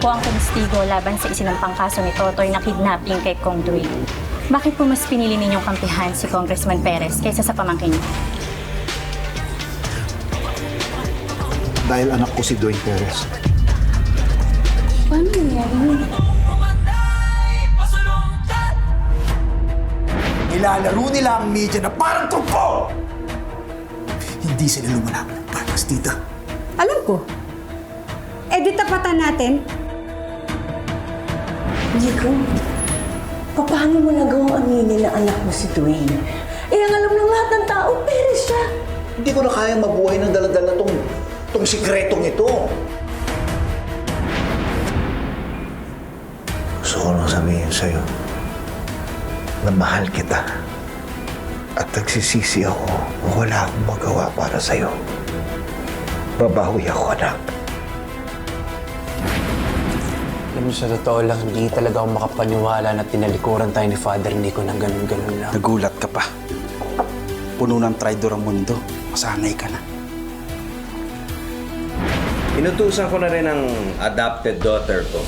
Po ang testigo laban sa isinampang kaso ni Totoy na kidnapping kay Kong Dwayne. Bakit po mas pinili ninyong kampihan si Congressman Perez kaysa sa pamangkin niyo? Dahil anak ko si Dwayne Perez. Paano nangyari? Nilalaro nila ang media na parang trumpo! Hindi sila lumalaban ng patas dito. Alam ko. Eh di tapatan natin. Nico, paano mo nagawang aminin na anak mo si Dwayne? Eh, ang alam ng lahat ng tao, Perez siya. Hindi ko na kayang mabuhay ng daladala tong, tong sikretong ito. Gusto ko lang sabihin sa'yo na mahal kita. At nagsisisi ako wala akong magawa para sa'yo. Babawi ako, anak. Alam mo, sa totoo lang, hindi talaga ako makapaniwala na tinalikuran tayo ni Father Nico ng ganun-ganun lang. Nagulat ka pa. Puno ng traidor ang mundo. Masanay ka na. Inutusan ko na rin ang adopted daughter ko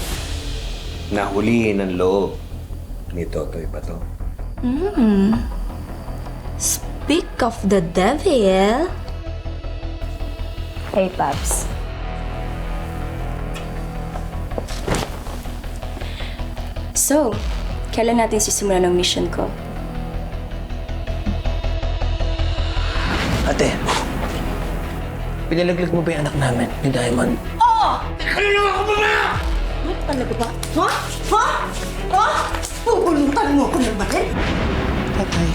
na hulihin ang loob ni Totoy Bato. Speak of the devil. Hey, Paps. So, kailan natin sisimulan ng mission ko? Ate, pinalaglag mo ba yung anak namin ni Diamond? Talaga ba? Ha? Ha? Ha? Pupulutan mo ko na ba rin? Tatay,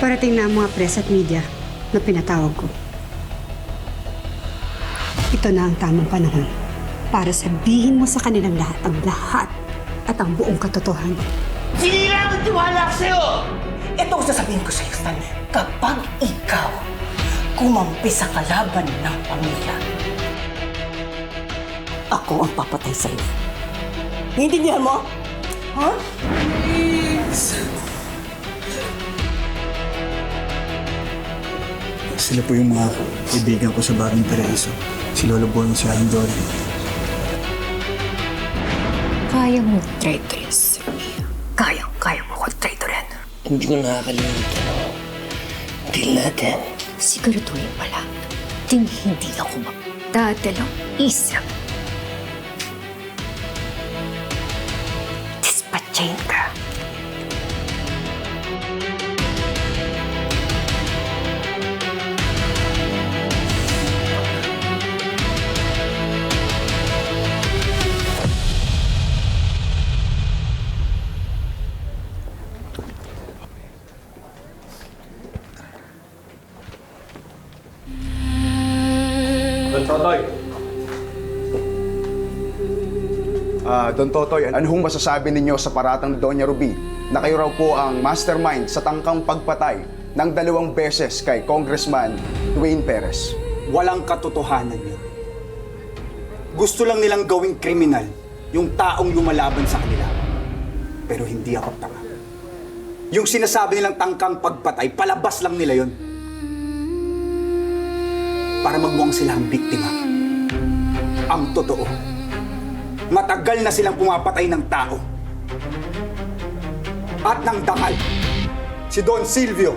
parating na ang mga press at media na pinatawag ko. Ito na ang tamang panahon para sabihin mo sa kanilang lahat ang lahat at ang buong katotohanan. Sinira ang tiwala sa'yo! Ito ang sasabihin ko sa'yo, Stan. Kapag ikaw kumampi sa kalaban ng pamilya, ako ang papatay sa'yo. Naiintindihan mo? Ha? Sila po yung mga kaibigan ko sa Barong Paraiso. Si Lolo Boy si Aling Dory. Kaya mo traitorous, Sir Mia. Kayang-kaya mo ko traitorin. Hindi ko nakakalimutan. Deal natin. Siguraduhin pa lang. Ting hindi ako magdadalong isip. Ah, Don Totoy, ano hong masasabi ninyo sa paratang ni Doña Ruby na kayo raw po ang mastermind sa tangkang pagpatay ng dalawang beses kay Congressman Dwayne Perez? Walang katotohanan yun. Gusto lang nilang gawing kriminal yung taong lumalaban sa kanila. Pero hindi ako tanga. Yung sinasabi nilang tangkang pagpatay, palabas lang nila yon. Para magmukhang sila ang biktima. Ang totoo, matagal na silang pumapatay ng tao. At ng dangal, si Don Silvio,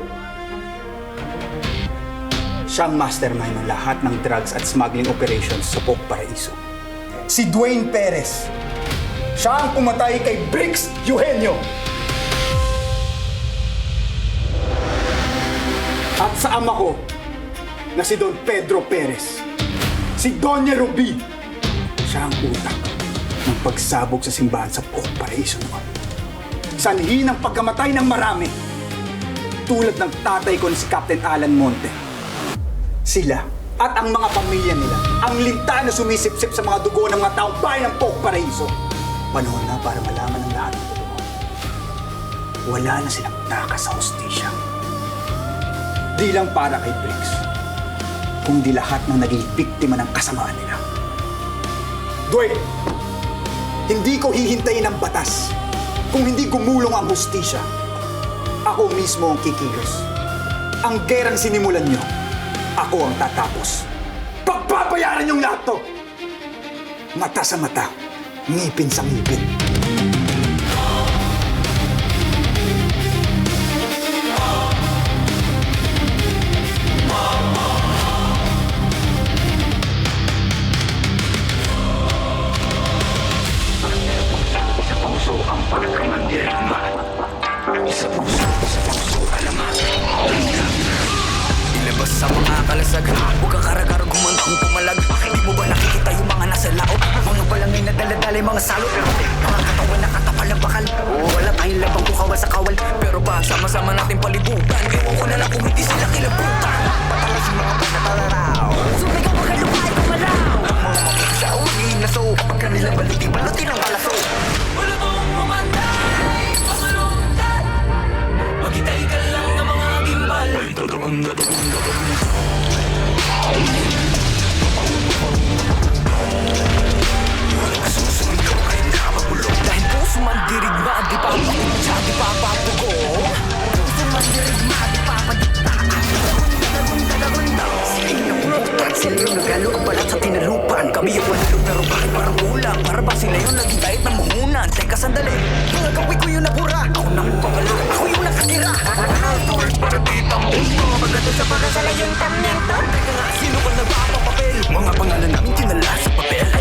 Siyang mastermind ng lahat ng drugs at smuggling operations sa Poc Paraiso. Si Dwayne Perez. Siya ang pumatay kay Briggs Eugenio. At sa ama ko, na si Don Pedro Perez. Si Doña Ruby. Siya ang utak ng pagsabog sa simbahan sa Poc Paraiso noon. Sanhi ng pagkamatay ng marami. Tulad ng tatay ko si Captain Alan Monte sila at ang mga pamilya nila ang linta na sumisipsip sa mga dugo ng mga taong bayan ng Poc Paraiso. Panahon na para malaman ng lahat ng totoo. Wala na silang takas sa hostisya. Di lang para kay Briggs, kundi lahat ng naging biktima ng kasamaan nila. Dwayne, hindi ko hihintayin ang batas kung hindi gumulong ang hostisya. Ako mismo ang kikilos. Ang gerang sinimulan nyo, ako ang tatapos. Pagbabayaran yung lahat to! Mata sa mata, ngipin sa ngipin. Mga salot Mga katawan na katapal ng bakal Wala tayong labang kukawal sa kawal. Pero pag sama-sama natin palibutan Ewan ko na lang kung hindi sila kilabutan. Patalas yung mga panatalaraw Sumigaw ka lumay kumalaw Ang mga mapusaw, naso. Kapag kanilang baliti, balutin ang kalaso Wala tong umanday Pasalundan Maghintay ka lang ng mga gimbal Dahil puso man dirigma, di pa pakutsa, di pa papugo Puso man dirigma, di pa padikta Sila yung nabubutan, sila yung nagalo ang balat sa tinalupan Kami yung wanalo pero bakit parang kulang Para ba sila yung naging diet ng mahunan Teka sandali, mga gawin ko yung nabura Ako nang pagalo, ako yung nakatira Tools para ditang mundo Magato sa para sa layong tamnento Teka nga, sino ka nagpapapapel? Mga pangalan namin tinala sa papel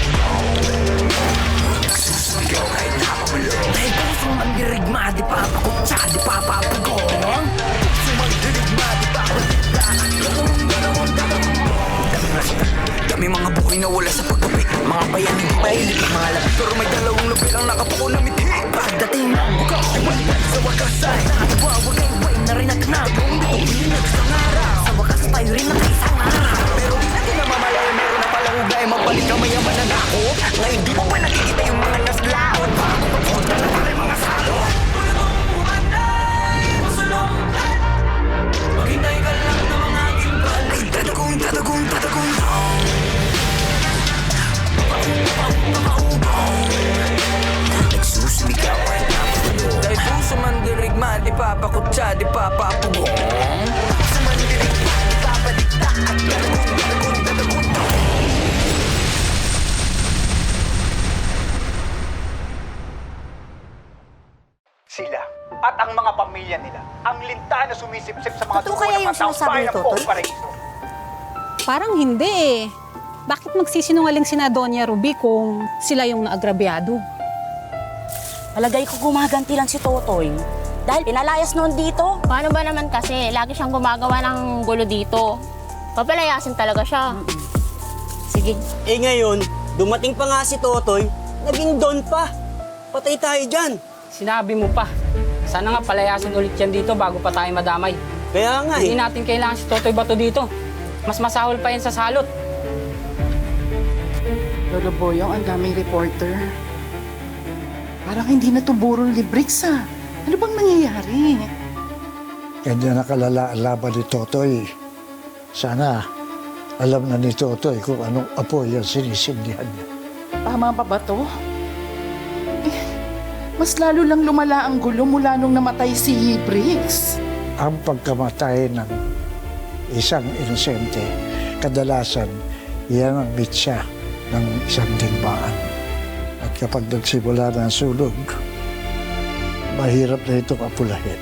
papakutsa, di papapugong di At tatagong Sila at ang mga pamilya nila ang linta na sumisipsip sa mga Totoo kaya ng yung sinasabi ni Totoy? Parang hindi eh. Bakit magsisinungaling sina Doña Ruby kung sila yung naagrabyado? Palagay ko gumaganti lang si Totoy. Dahil pinalayas noon dito. Paano ba naman kasi? Lagi siyang gumagawa ng gulo dito. Papalayasin talaga siya. Sige. Eh ngayon, dumating pa nga si Totoy, naging don pa. Patay tayo dyan. Sinabi mo pa. Sana nga palayasin ulit yan dito bago pa tayo madamay. Kaya nga Hindi eh. natin kailangan si Totoy Bato dito. Mas masahol pa yan sa salot. Lolo Boyong, ang daming reporter. Parang hindi na to burol ni Bricks ah. Ano bang nangyayari? Ganyan na kalala laban ni Totoy. Sana alam na ni Totoy kung anong apoy ang sinisindihan niya. Tama ba ba to? Eh, mas lalo lang lumala ang gulo mula nung namatay si Briggs. Ang pagkamatay ng isang inosente, kadalasan yan ang mitya ng isang digmaan. At kapag nagsimula ng sunog, mahirap na itong apulahin.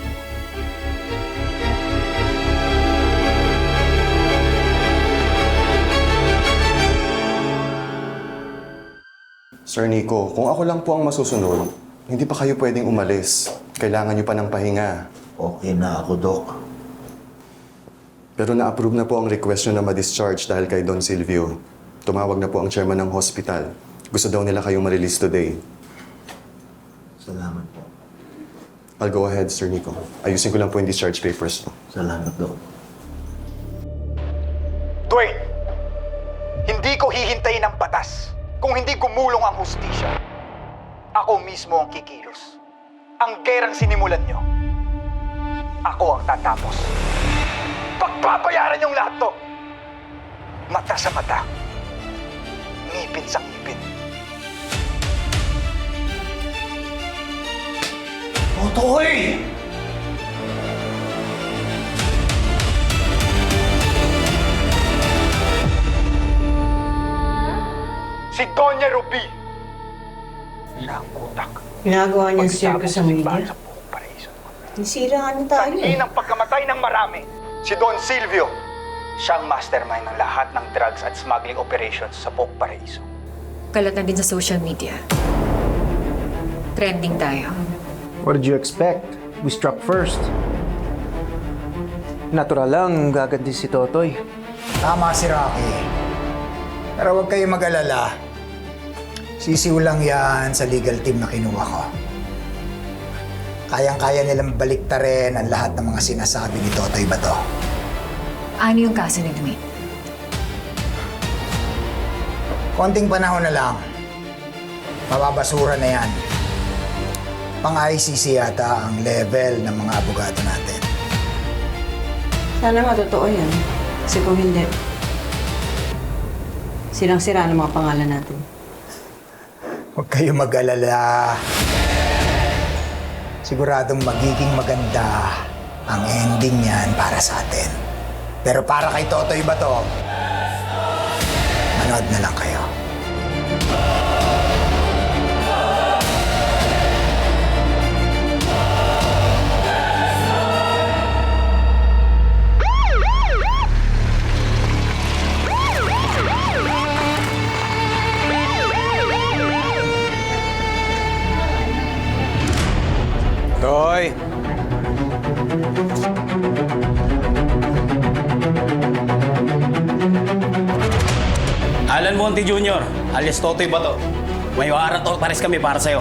Sir Nico, kung ako lang po ang masusunod, hindi pa kayo pwedeng umalis. Kailangan niyo pa ng pahinga. Okay na ako, Dok. Pero na-approve na po ang request niyo na ma-discharge dahil kay Don Silvio. Tumawag na po ang chairman ng hospital. Gusto daw nila kayong ma-release today. Salamat. I'll go ahead, Sir Nico. Ayusin ko lang po yung discharge papers. Salamat, Dok. Dwayne, hindi ko hihintayin ang batas kung hindi gumulong ang hustisya. Ako mismo ang kikilos. Ang gerang sinimulan nyo, ako ang tatapos. Pagbabayaran yung lahat to. Mata sa mata. Ngipin sa Totoy! Si Doña Ruby! Ilang utak. Ginagawa niya sirko sa media. Nisira ano tayo eh. ng pagkamatay ng marami. Si Don Silvio. Siyang mastermind ng lahat ng drugs at smuggling operations sa Pook Paraiso. Kalat na din sa social media. Trending tayo. What did you expect? We struck first. Natural lang, gaganti si Totoy. Tama si Rocky. Pero huwag kayo mag-alala. Sisiw lang yan sa legal team na kinuha ko. Kayang-kaya nilang baliktarin ang lahat ng mga sinasabi ni Totoy Bato. Ano yung kaso ni Dwayne? Konting panahon na lang. Mababasura na yan. Pang-ICC yata ang level ng mga abogado natin. Sana nga totoo yan. Kasi kung hindi, silang-sira ng mga pangalan natin. Huwag kayo mag-alala. Siguradong magiging maganda ang ending niyan para sa atin. Pero para kay Totoy Bato, manood na lang kayo. Toy! Alan Monte Jr., alias Totoy Bato. May warrant o pares kami para sa'yo.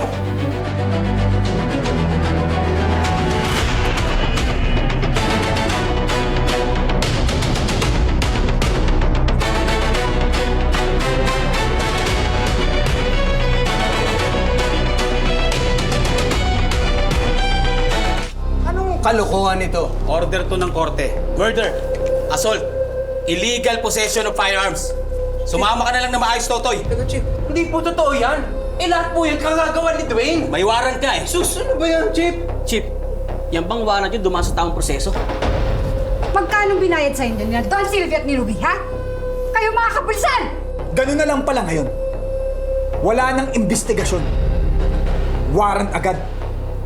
Anong kalokohan ito? Order to ng korte. Murder, assault, illegal possession of firearms. Sumama ka na lang na maayos, Totoy. Chief, hindi po totoo yan. Eh lahat po yung kagagawa ni Dwayne. May warrant ka eh. Sus, ano ba yan, Chief? Chip, yan bang warrant yun dumaan sa taong proseso? Magkano binayad sa inyo ni Don Silvia at ni Ruby, ha? Kayo mga kapulisan! Ganun na lang pala ngayon. Wala nang investigasyon. Warrant agad.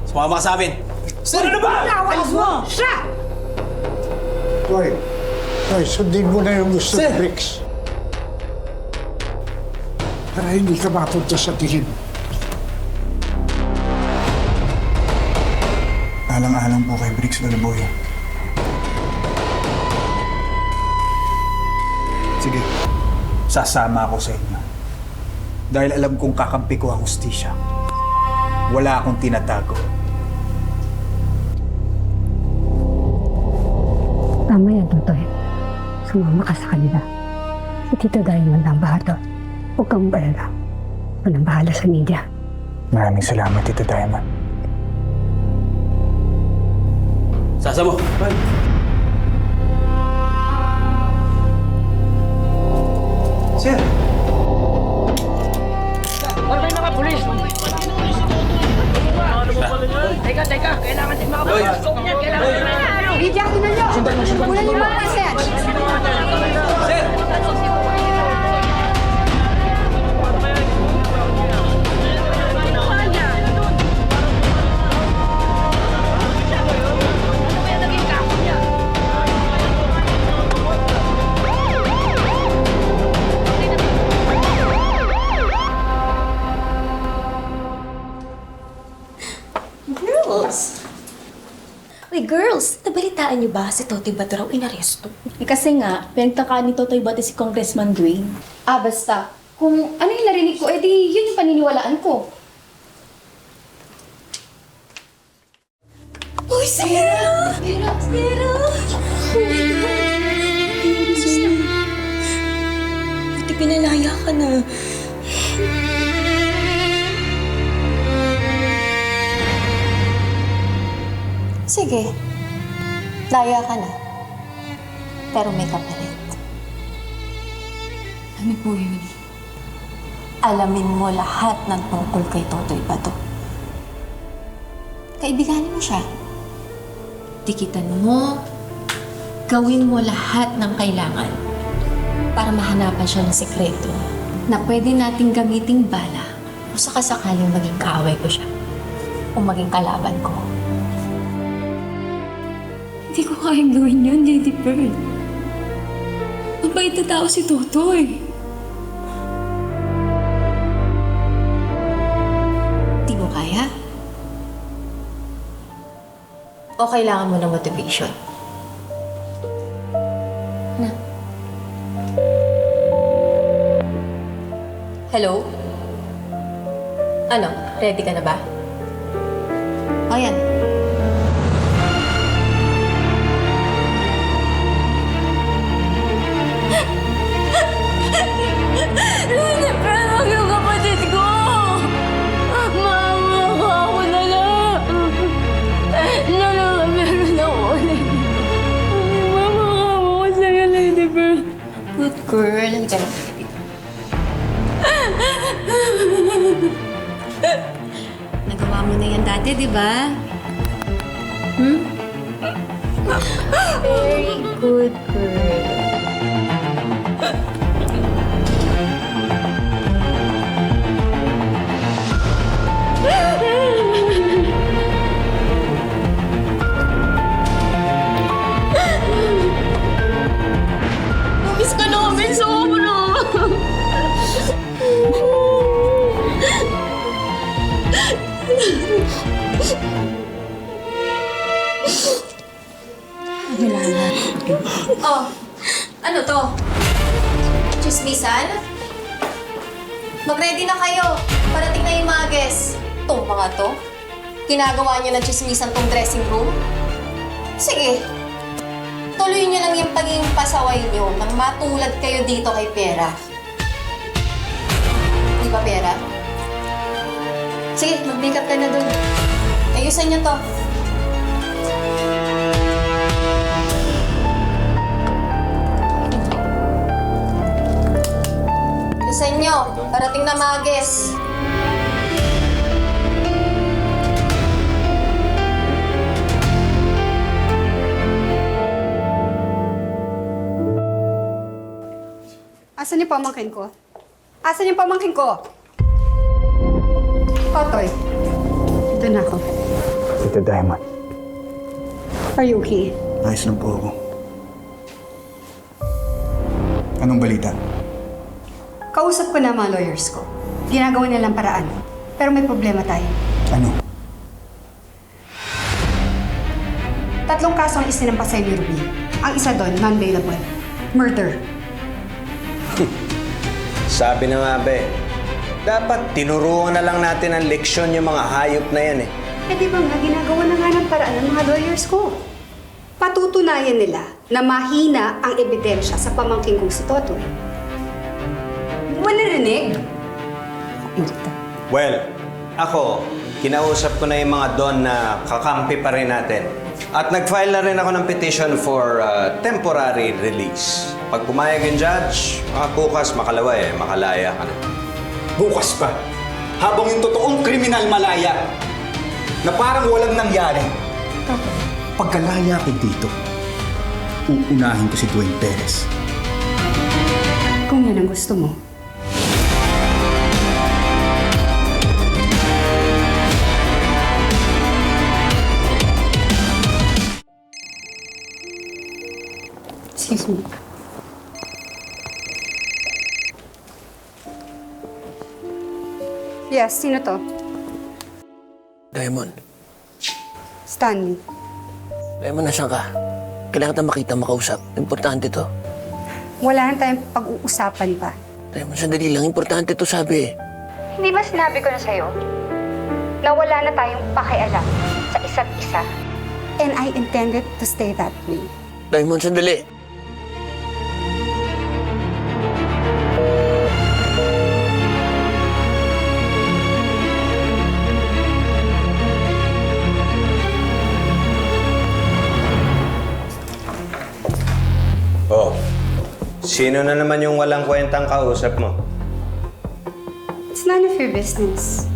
Sumama ka sa amin. Sir, ano ba? Tawas mo! Siya! Toy, Toy, sundin mo na yung gusto Sir. ni Bricks. Para hindi ka mapunta sa dilim. Alang-alang po kay Briggs Dalaboyo. Sige, sasama ako sa inyo. Dahil alam kong kakampi ko ang hustisya. Wala akong tinatago. Tama yan, Totoy. Sumama ka sa kanila. Si Tito Diamond ang bahala. Huwag kang balala. Walang bahala sa media. Maraming salamat, Tito Diamond. Sasa mo. Sir! Ano yung mga pulis? Teka, teka. Kailangan din makapalas. Kailangan Media, ina nyo! Kunan niyo mga message! Girls! Girls! Nabalitaan niyo ba si Totoy Bato raw inaresto? Eh, kasi nga, pinagtakaan ni Totoy Bate si Congressman Dwayne. Ah, basta. Kung ano yung narinig ko, edi yun yung paniniwalaan ko. Uy, Sarah! Sarah! Sarah! Oh my God! Jesus na. Buti pinalaya ka na. Sige. Laya ka na. Pero may kapalit. Ano po yun? Alamin mo lahat ng tungkol kay Totoy Bato. Kaibiganin mo siya. Dikitan mo, gawin mo lahat ng kailangan para mahanapan siya ng sekreto na pwede nating gamiting bala o sakasakaling maging kaaway ko siya o maging kalaban ko. Hindi ko kayang gawin yun, Lady Pearl. Mabait na tao si Totoy. Di mo kaya? O kailangan mo ng motivation? Na. Hello? Ano? Ready ka na ba? O yan. Girl. Na. Nagawa mo na yan dati, di ba? Hmm? Very good girl. Ginagawa niyo ng chismisan tong dressing room? Sige. Tuloy niyo lang yung pagiging pasaway niyo nang matulad kayo dito kay Pera. Di ba, Pera? Sige, mag-makeup ka na dun. Ayusan niyo to. Ayusan niyo. Parating na mga Asan yung pamangkin ko? Asan yung pamangkin ko? Totoy. Ito na ako. Tito Diamond, Are you okay? ayos lang po ako. Anong balita? Kausap ko na mga lawyers ko. Ginagawa nilang paraan. Pero may problema tayo. Ano? Tatlong kaso ang isinampa sa ni Ruby. Ang isa doon, non-bailable. Murder. Sabi na nga, be, dapat tinuruan na lang natin ang leksyon yung mga hayop na yan eh. Eh di ba nga, ginagawa na nga ng paraan ng mga lawyers ko. Patutunayan nila na mahina ang ebidensya sa pamangking kong si Totoy. Mo narinig? Well, ako, kinausap ko na yung mga don na kakampi pa rin natin. At nag-file na rin ako ng petition for uh, temporary release. Pag pumayag yung judge, ah, bukas makalawa eh, makalaya ka na. Bukas pa. Habang yung totoong kriminal malaya na parang walang nangyari. Pagkalaya ko dito, uunahin ko si Dwayne Perez. Kung yan ang gusto mo. Excuse me. Yes, sino to? Diamond, Stanley. Diamond, nasaan ka? Kailangan kita makita, makausap. Importante to. Wala na tayong pag-uusapan pa. Diamond, sandali lang. Importante to, sabi. Hindi ba sinabi ko na sa'yo na wala na tayong pakialam sa isa't isa? And I intended to stay that way. Diamond, sandali. Sino na naman yung walang kwentang kausap mo? It's none of your business.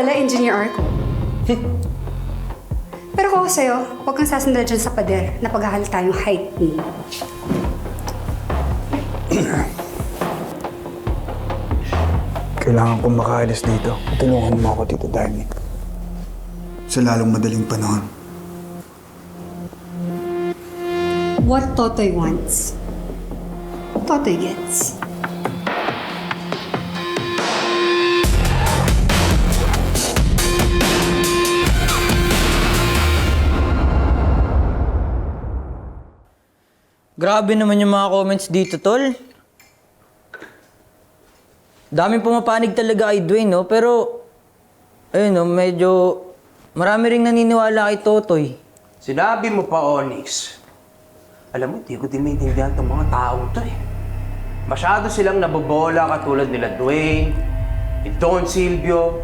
pala, Engineer Arco. Pero kung ako sa'yo, huwag kang sasandal dyan sa pader na paghahalata yung height ni. Kailangan kong makaalis dito. Tulungan mo ako, Tito Danny. Sa lalong madaling panahon. What Totoy wants, Totoy gets. Grabe naman yung mga comments dito, tol. Daming pumapanig talaga kay Dwayne, no? Pero, ayun, no, medyo marami ring naniniwala kay Totoy. Sinabi mo pa, Onyx. Alam mo, di ko din maintindihan itong mga taong to eh. Masyado silang nabobola katulad nila Dwayne, ni Don Silvio.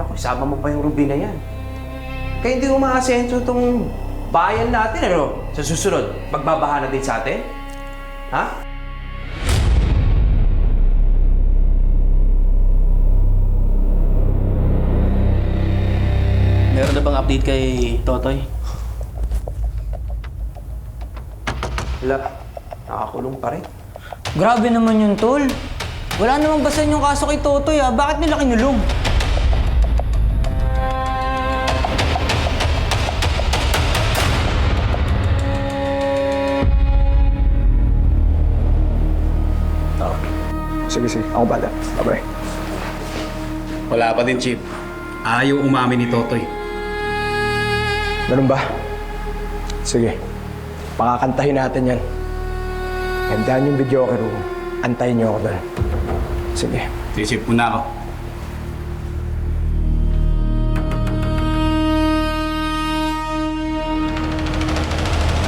Naku, isama mo pa yung Ruby na yan. Kaya hindi umaasenso itong bayan natin, ano? Sa susunod, magbabaha na din sa atin? Ha? Meron na bang update kay Totoy? Wala. Nakakulong pa rin. Grabe naman yun, tol. Wala namang basan yung kaso kay Totoy, ah. Bakit nila kinulong? Sige, sige. Ako bala. Bye-bye. Wala pa din, Chief. Ayaw umamin ni Totoy. Ganun ba? Sige. Pakakantahin natin yan. Gandahan yung video ko, Antayin niyo ako doon. Sige. Chief. Muna ako.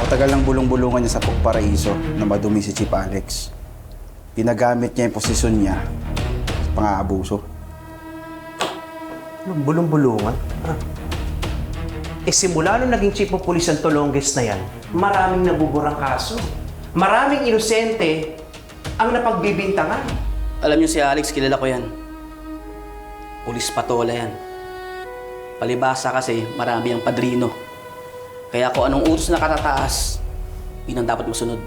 Matagal ng bulong-bulungan niya sa Pagparaiso na madumi si Chief Alex. Ginagamit niya yung posisyon niya sa pang-aabuso. Bulong-bulungan? Ah. Eh simula nung naging chief of police ang Tolonges na yan, maraming nabuburang kaso. Maraming inosente ang napagbibintangan. Alam niyo si Alex, kilala ko yan. Pulis patola yan. Palibasa kasi marami ang padrino. Kaya kung anong utos na katataas, yun ang dapat masunod.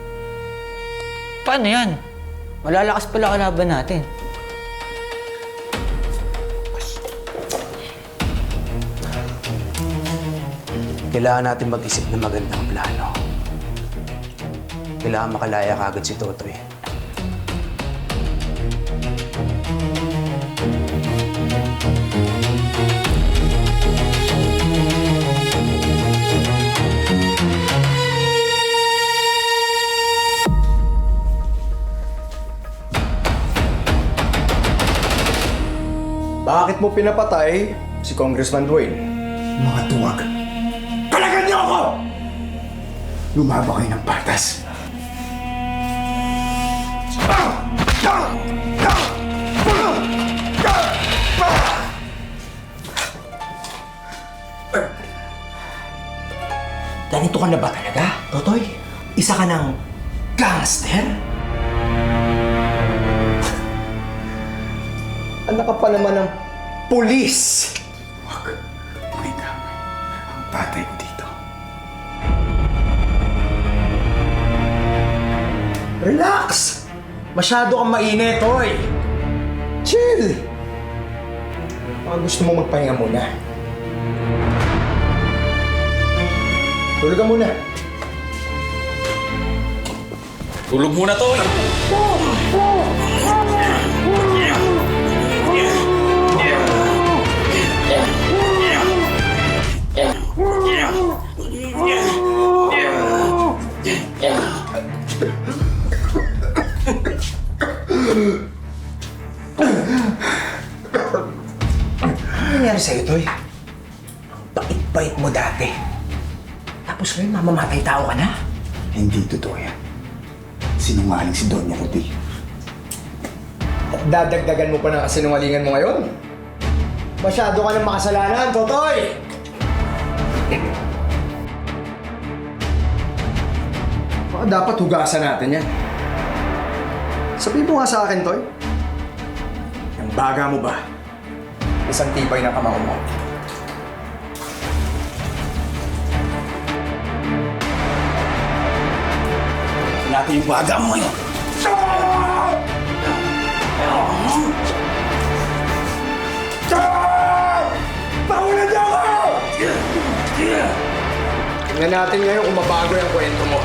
Paano yan? Malalakas pala kalaban natin. Kailangan natin mag-isip ng magandang plano. Kailangan makalaya kagad si Totoy. Bakit mo pinapatay si Congressman Dwayne? Mga tuwag. Lumaba kayo ng patas. Ganito ka na ba talaga, Totoy? Isa ka ng gangster? Anak ka pa naman ng pulis! Masyado kang mainit, hoy! Chill! Baka gusto mo magpahinga muna. Tulog ka muna. Tulog muna, Toy! Ano nangyari sa'yo, Toy? Ang bait-bait mo dati. Tapos ngayon, mamamatay tao ka na? Hindi totoo yan. Sinungaling si Doña Ruby. At dadagdagan mo pa ng kasinungalingan mo ngayon? Masyado ka ng makasalanan, Totoy! Baka dapat hugasan natin yan. Sabihin mo nga sa akin, Toy. Yung baga mo ba? Alex, ang tibay ng kamao mo. natin yung baga mo ngayon. Pakulan niyo ako! Tingnan natin ngayon kung mabago yung kwento mo.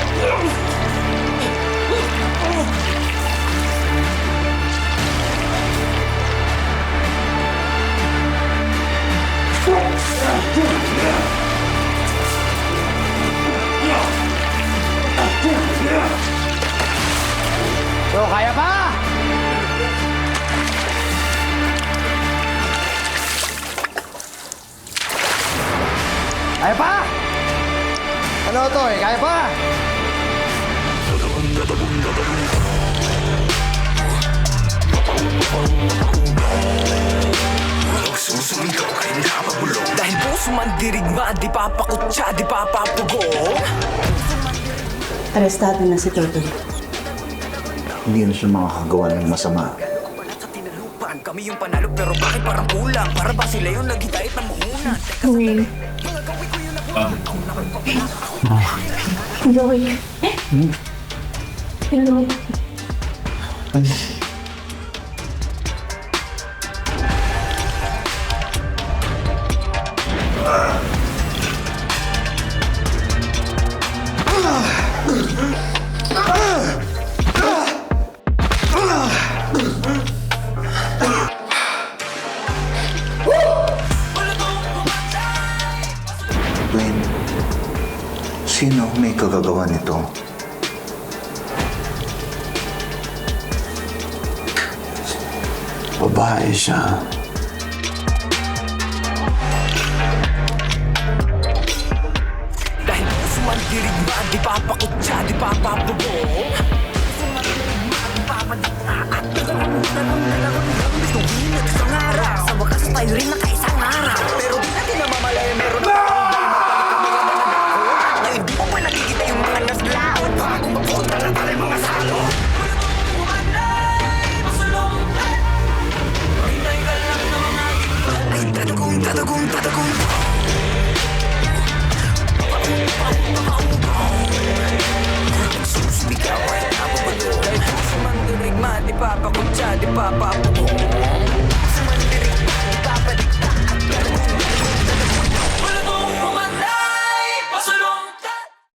Bro, kaya pa! Kaya pa! Ano to eh? Kaya pa! Dahil puso man dirigma, di papakutsa, di papapugo Arestado na si Totoy. Hindi na siya makakagawa ng masama. Kami yung panalo pero bakit parang kulang? Para ba sila yung naghitait ng muhunan? Joey. Joey. Joey. Dwayne, Babae siya. Dahil puso man dirigma, di papakutsa, di papapugo Puso man dirigma, di papadikta At dalawang dalawang dalawang Gusto hinag sa araw Sa wakas tayo rin nakaisang araw Pero Tatagong, tatagong Susumigaw di papakutsa, di